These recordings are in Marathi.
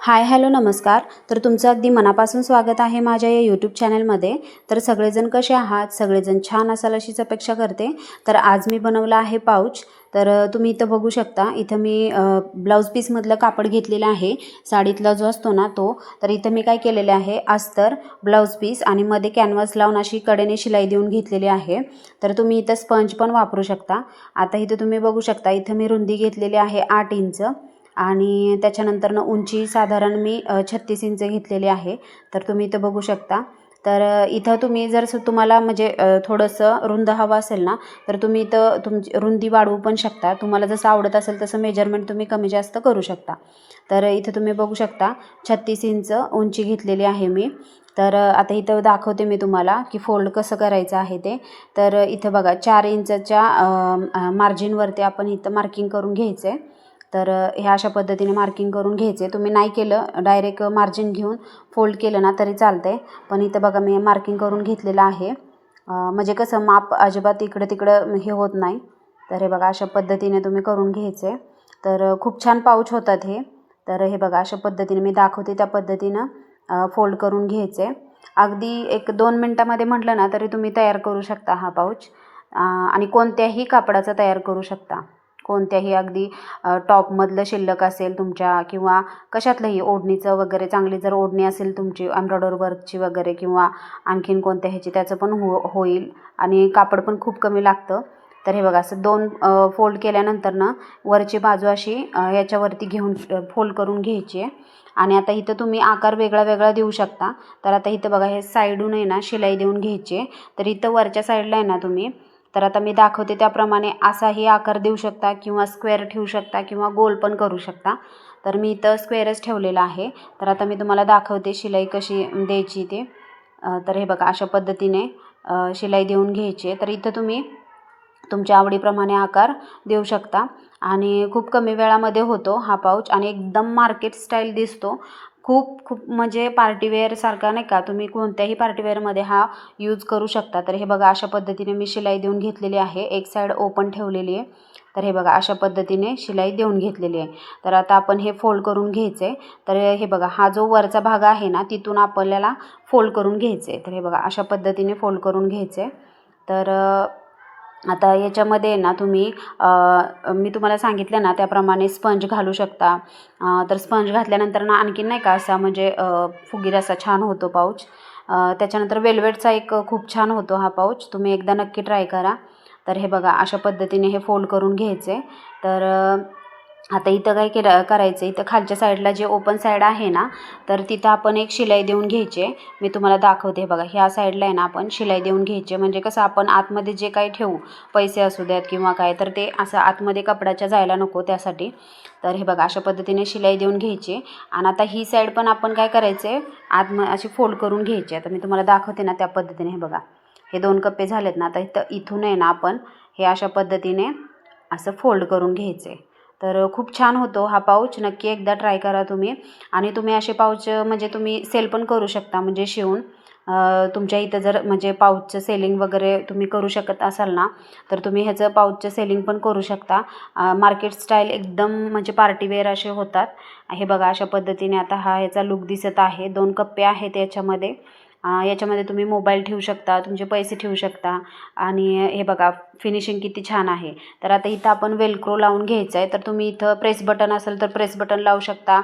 हाय हॅलो नमस्कार. तर तुमचं अगदी मनापासून स्वागत आहे माझ्या या यूट्यूब चॅनलमध्ये तर सगळेजण कसे आहात? सगळेजण छान असाल अशीच अपेक्षा करते. तर आज मी बनवलं आहे पाऊच तर तुम्ही इथं बघू शकता. इथं मी ब्लाऊज पीसमधलं कापड घेतलेलं आहे. साडीतला जो असतो ना तो. तर इथं मी काय केलेले आहे? अस्तर ब्लाऊज पीस आणि मध्ये कॅनव्हास लावून अशी कडेने शिलाई देऊन घेतलेली आहे. तर तुम्ही इथं स्पंज पण वापरू शकता. आता इथं तुम्ही बघू शकता. इथं मी रुंदी घेतलेली आहे आठ इंच. आणि त्याच्यानंतरनं उंची साधारण मी छत्तीस इंच घेतलेली आहे. तर तुम्ही इथं बघू शकता. तर इथं तुम्ही जर तुम्हाला म्हणजे थोडंसं रुंद हवं असेल ना तर तुम्ही इथं तुमची रुंदी वाढवू पण शकता. तुम्हाला जसं आवडत असेल तसं मेजरमेंट तुम्ही कमी जास्त करू शकता. तर इथं तुम्ही बघू शकता छत्तीस इंच उंची घेतलेली आहे मी. तर आता इथं दाखवते मी तुम्हाला की फोल्ड कसं करायचं आहे ते. तर इथं बघा चार इंचच्या मार्जिनवरती आपण इथं मार्किंग करून घ्यायचं आहे तर ह्या अशा पद्धतीने मार्किंग करून घ्यायचे. तुम्ही नाही केलं डायरेक्ट मार्जिन घेऊन फोल्ड केलं ना तरी चालतं आहे पण इथं बघा मी मार्किंग करून घेतलेलं आहे. म्हणजे कसं माप अजिबात इकडं तिकडं हे होत नाही. तर हे बघा अशा पद्धतीने तुम्ही करून घ्यायचे. तर खूप छान पाऊच होतात हे. तर हे बघा अशा पद्धतीने मी दाखवते त्या पद्धतीनं फोल्ड करून घ्यायचे. अगदी एक दोन मिनटामध्ये म्हटलं ना तरी तुम्ही तयार करू शकता हा पाऊच. आणि कोणत्याही कापडाचा तयार करू शकता. कोणत्याही अगदी टॉपमधलं शिल्लक असेल तुमच्या किंवा कशातलंही ओढणीचं वगैरे चांगली जर ओढणी असेल तुमची एम्ब्रॉयडर वर्कची वगैरे किंवा आणखीन कोणत्या ह्याची त्याचं पण हो होईल आणि कापड पण खूप कमी लागतं. तर हे बघा असं दोन फोल्ड केल्यानंतर ना वरची बाजू अशी याच्यावरती घेऊन फोल्ड करून घ्यायची आहे. आणि आता इथं तुम्ही आकार वेगळा वेगळा देऊ शकता. तर आता इथं बघा हे साईडून आहे ना शिलाई देऊन घ्यायची आहे. तर इथं वरच्या साईडला आहे ना तुम्ही तर आता मी दाखवते त्याप्रमाणे असाही आकार देऊ शकता किंवा स्क्वेअर ठेवू शकता किंवा गोल पण करू शकता. तर मी इथं स्क्वेअरच ठेवलेला आहे. तर आता मी तुम्हाला दाखवते शिलाई कशी द्यायची ते. तर हे बघा अशा पद्धतीने शिलाई देऊन घ्यायची आहे. तर इथं तुम्ही तुमच्या आवडीप्रमाणे आकार देऊ शकता. आणि खूप कमी वेळामध्ये होतो हा पाऊच आणि एकदम मार्केट स्टाईल दिसतो. खूप खूप म्हणजे पार्टीवेअरसारखा नाही का? तुम्ही कोणत्याही पार्टीवेअरमध्ये हा यूज करू शकता. तर हे बघा अशा पद्धतीने मी शिलाई देऊन घेतलेली आहे. एक साईड ओपन ठेवलेली आहे. तर हे बघा अशा पद्धतीने शिलाई देऊन घेतलेली आहे. तर आता आपण हे फोल्ड करून घ्यायचं. आहे तर हे बघा हा जो वरचा भाग आहे ना तिथून आपल्याला फोल्ड करून घ्यायचं. आहे तर हे बघा अशा पद्धतीने फोल्ड करून घ्यायचं. आहे तर आता याच्यामध्ये ना तुम्ही मी तुम्हाला सांगितलं ना त्याप्रमाणे स्पंज घालू शकता. तर स्पंज घातल्यानंतर ना आणखीन नाही का असा म्हणजे फुगीर असा छान होतो पाऊच. त्याच्यानंतर वेल्वेटचा एक खूप छान होतो हा पाऊच. तुम्ही एकदा नक्की ट्राय करा. तर हे बघा अशा पद्धतीने हे फोल्ड करून घ्यायचे. तर आता इथं काय केलं करायचं? इथं खालच्या साईडला जे ओपन साईड आहे ना तर तिथं आपण एक शिलाई देऊन घ्यायचे. मी तुम्हाला दाखवते हे बघा ह्या साईडला आहे ना आपण शिलाई देऊन घ्यायचे. म्हणजे कसं आपण आतमध्ये जे काही ठेवू पैसे असू द्यात किंवा काय तर ते असं आतमध्ये कपड्याच्या जायला नको त्यासाठी. तर हे बघा अशा पद्धतीने शिलाई देऊन घ्यायची. आणि आता ही साईड पण आपण काय करायचं आहे आतम अशी फोल्ड करून घ्यायची. आता मी तुम्हाला दाखवते ना त्या पद्धतीने हे बघा. हे दोन कप्पे झालेत ना आता इथं इथून आहे ना आपण हे अशा पद्धतीने असं फोल्ड करून घ्यायचे. तर खूप छान होतो हा पाऊच. नक्की एकदा ट्राय करा तुम्ही. आणि तुम्ही असे पाऊच म्हणजे तुम्ही सेल पण करू शकता म्हणजे शिवून. तुमच्या इथं जर म्हणजे पाऊचचं सेलिंग वगैरे तुम्ही करू शकत असाल ना तर तुम्ही ह्याचं पाऊचचं सेलिंग पण करू शकता. मार्केट स्टाईल एकदम म्हणजे पार्टीवेअर असे होतात. हे बघा अशा पद्धतीने आता हा ह्याचा लुक दिसत आहे. दोन कप्पे आहेत याच्यामध्ये. याच्यामध्ये तुम्ही मोबाईल ठेवू शकता तुमचे पैसे ठेवू शकता. आणि हे बघा फिनिशिंग किती छान आहे. तर आता इथं आपण वेलक्रो लावून घ्यायचं आहे तर तुम्ही इथं प्रेस बटन असेल तर प्रेस बटन लावू शकता.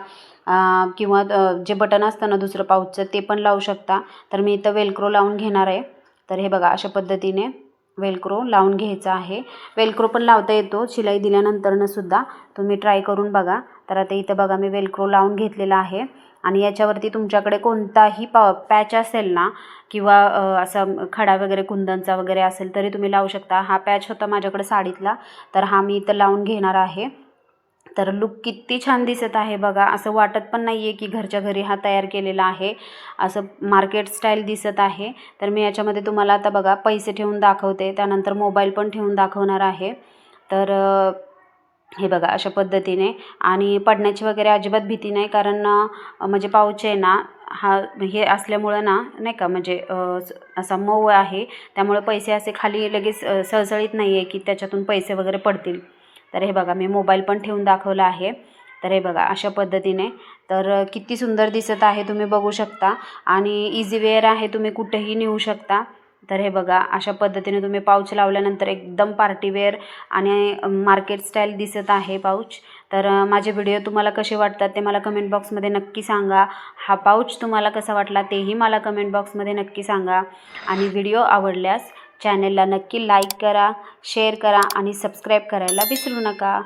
किंवा जे बटन असतं ना दुसरं पाऊचचं ते पण लावू शकता. तर मी इथं वेलक्रो लावून घेणार आहे. तर हे बघा अशा पद्धतीने वेलक्रो लावून घ्यायचा आहे. वेलक्रो पण लावता येतो. शिलाई दिल्यानंतरनं सुद्धा तुम्ही ट्राय करून बघा. तर आता इथं बघा मी वेलक्रो लावून घेतलेला आहे. आणि याच्यावरती तुमच्याकडे कोणताही पा पॅच असेल ना किंवा असं असा खडा वगैरे कुंदनचा वगैरे असेल तरी तुम्ही लावू शकता. हा पॅच होता माझ्याकडे साडीतला. तर हा मी इथं लावून घेणार आहे. तर लुक किती छान दिसत आहे बघा. असं वाटत पण नाही आहे की घरच्या घरी हा तयार केलेला आहे. असं मार्केट स्टाईल दिसत आहे. तर मी याच्यामध्ये तुम्हाला आता बघा पैसे ठेवून दाखवते. त्यानंतर मोबाईल पण ठेवून दाखवणार आहे. तर हे बघा अशा पद्धतीने. आणि पडण्याची वगैरे अजिबात भीती नाही कारण म्हणजे पाऊच आहे ना हा हे असल्यामुळं ना नाही का म्हणजे असा मऊ आहे. त्यामुळे पैसे असे खाली लगेच सळसळीत नाही आहे की त्याच्यातून पैसे वगैरे पडतील. तर हे बघा मी मोबाईल पण ठेवून दाखवला आहे. तर हे बघा अशा पद्धतीने. तर किती सुंदर दिसत आहे तुम्ही बघू शकता. आणि इझी वेअर आहे तुम्ही कुठेही नेऊ शकता. तर हे बघा अशा पद्धतीने तुम्ही पाऊच लावल्यानंतर एकदम पार्टीवेअर आणि मार्केट स्टाईल दिसत आहे पाऊच तर माझे व्हिडिओ तुम्हाला कसे वाटतात ते मला कमेंट बॉक्समध्ये नक्की सांगा. हा पाऊच तुम्हाला कसा वाटला तेही मला कमेंट बॉक्समध्ये नक्की सांगा. आणि व्हिडिओ आवडल्यास चॅनलला नक्की लाईक करा शेअर करा आणि सबस्क्राईब करायला विसरू नका.